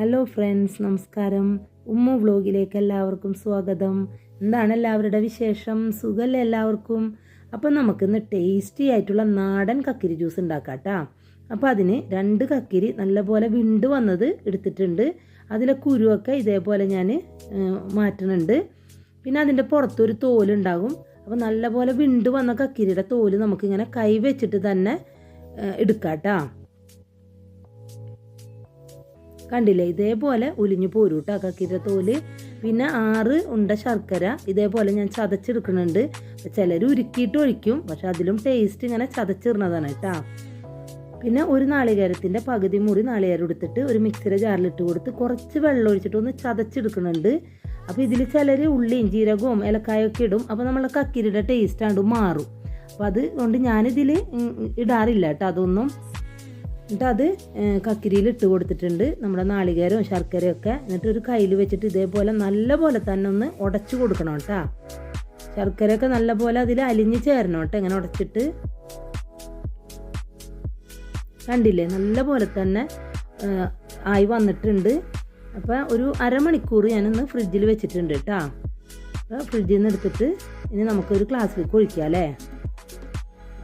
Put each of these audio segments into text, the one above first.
Hello friends നമസ്കാരം. ഉമ്മ വ്ലോഗിലേക്ക് എല്ലാവർക്കും സ്വാഗതം. എന്താണ് എല്ലാവരുടെ വിശേഷം? സുഖമല്ലേ എല്ലാവർക്കും? അപ്പം നമുക്കിന്ന് ടേസ്റ്റി ആയിട്ടുള്ള നാടൻ കക്കിരി ജ്യൂസ് ഉണ്ടാക്കാം കേട്ടോ അപ്പോൾ അതിന് രണ്ട് കക്കിരി നല്ലപോലെ വിണ്ട് വന്നത് എടുത്തിട്ടുണ്ട്. അതിലെ കുരുവൊക്കെ ഇതേപോലെ ഞാൻ മാറ്റുന്നുണ്ട് പിന്നെ അതിന്റെ പുറത്തൊരു തോലുണ്ടാകും. അപ്പോൾ നല്ലപോലെ വിണ്ട് വന്ന കക്കിരിയുടെ തോൽ നമുക്കിങ്ങനെ കൈ വെച്ചിട്ട് തന്നെ എടുക്കാം കേട്ടോ കണ്ടില്ലേ? ഇതേപോലെ ഉലിഞ്ഞു പോരും കേട്ടോ കക്കിരിയുടെ തോൽ. പിന്നെ ആറ് ഉണ്ട ശർക്കര. ഇതേപോലെ ഞാൻ ചതച്ചെടുക്കുന്നുണ്ട്. ചിലർ ഉരുക്കിയിട്ട് ഒഴിക്കും പക്ഷെ അതിലും ടേസ്റ്റ് ഇങ്ങനെ ചതച്ചിടുന്നതാണ് കേട്ടോ. പിന്നെ ഒരു നാളികേരത്തിന്റെ പകുതി മുറി നാളികേരം എടുത്തിട്ട് ഒരു മിക്സിയുടെ ജാറിലിട്ട് കൊടുത്ത് കുറച്ച് വെള്ളം ഒഴിച്ചിട്ട് ഒന്ന് ചതച്ചെടുക്കുന്നുണ്ട്. അപ്പോൾ ഇതിൽ ചിലർ ഉള്ളിയും ജീരകവും ഇലക്കായൊക്കെ ഇടും. അപ്പോൾ നമ്മളെ കക്കിരിയുടെ ടേസ്റ്റ് ആണ്ട് മാറും. അപ്പോൾ അതുകൊണ്ട് ഞാനിതിൽ ഇടാറില്ല കേട്ടോ അതൊന്നും. എന്നിട്ട് അത് കക്കിരിയിൽ ഇട്ട് കൊടുത്തിട്ടുണ്ട്. നമ്മുടെ നാളികേരവും ശർക്കരയും ഒക്കെ. എന്നിട്ട് ഒരു കയ്യിൽ വെച്ചിട്ട് ഇതേപോലെ നല്ല പോലെ തന്നെ ഒന്ന് ഉടച്ചു കൊടുക്കണം കേട്ടോ. ശർക്കരയൊക്കെ നല്ല പോലെ അതിൽ അലിഞ്ഞ് ചേരണം കേട്ടോ ഇങ്ങനെ ഉടച്ചിട്ട്. കണ്ടില്ലേ? നല്ല പോലെ തന്നെ ആയി വന്നിട്ടുണ്ട്. അപ്പോൾ ഒരു അരമണിക്കൂർ ഞാനൊന്ന് ഫ്രിഡ്ജിൽ വെച്ചിട്ടുണ്ട് കേട്ടോ. അപ്പോൾ ഫ്രിഡ്ജിൽ നിന്ന് എടുത്തിട്ട് ഇനി നമുക്കൊരു ഗ്ലാസ്സിലേക്ക് ഒഴിക്കാം അല്ലേ?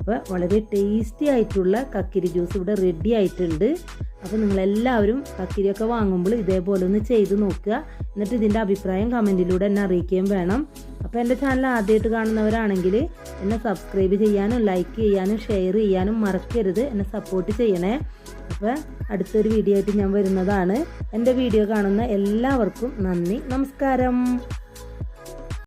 അപ്പോൾ വളരെ ടേസ്റ്റി ആയിട്ടുള്ള കക്കിരി ജ്യൂസ് ഇവിടെ റെഡി ആയിട്ടുണ്ട്. അപ്പോൾ നിങ്ങളെല്ലാവരും കക്കിരിയൊക്കെ വാങ്ങുമ്പോൾ ഇതേപോലെ ഒന്ന് ചെയ്ത് നോക്കുക. എന്നിട്ട് ഇതിന്റെ അഭിപ്രായം കമന്റിലൂടെ എന്നെ അറിയിക്കുകയും വേണം. അപ്പോൾ എന്റെ ചാനൽ ആദ്യമായിട്ട് കാണുന്നവരാണെങ്കിൽ എന്നെ സബ്സ്ക്രൈബ് ചെയ്യാനും ലൈക്ക് ചെയ്യാനും ഷെയർ ചെയ്യാനും മറക്കരുത്. എന്നെ സപ്പോർട്ട് ചെയ്യണേ. അപ്പോൾ അടുത്തൊരു വീഡിയോ ആയിട്ട് ഞാൻ വരുന്നതാണ്. എന്റെ വീഡിയോ കാണുന്ന എല്ലാവർക്കും നന്ദി. നമസ്കാരം.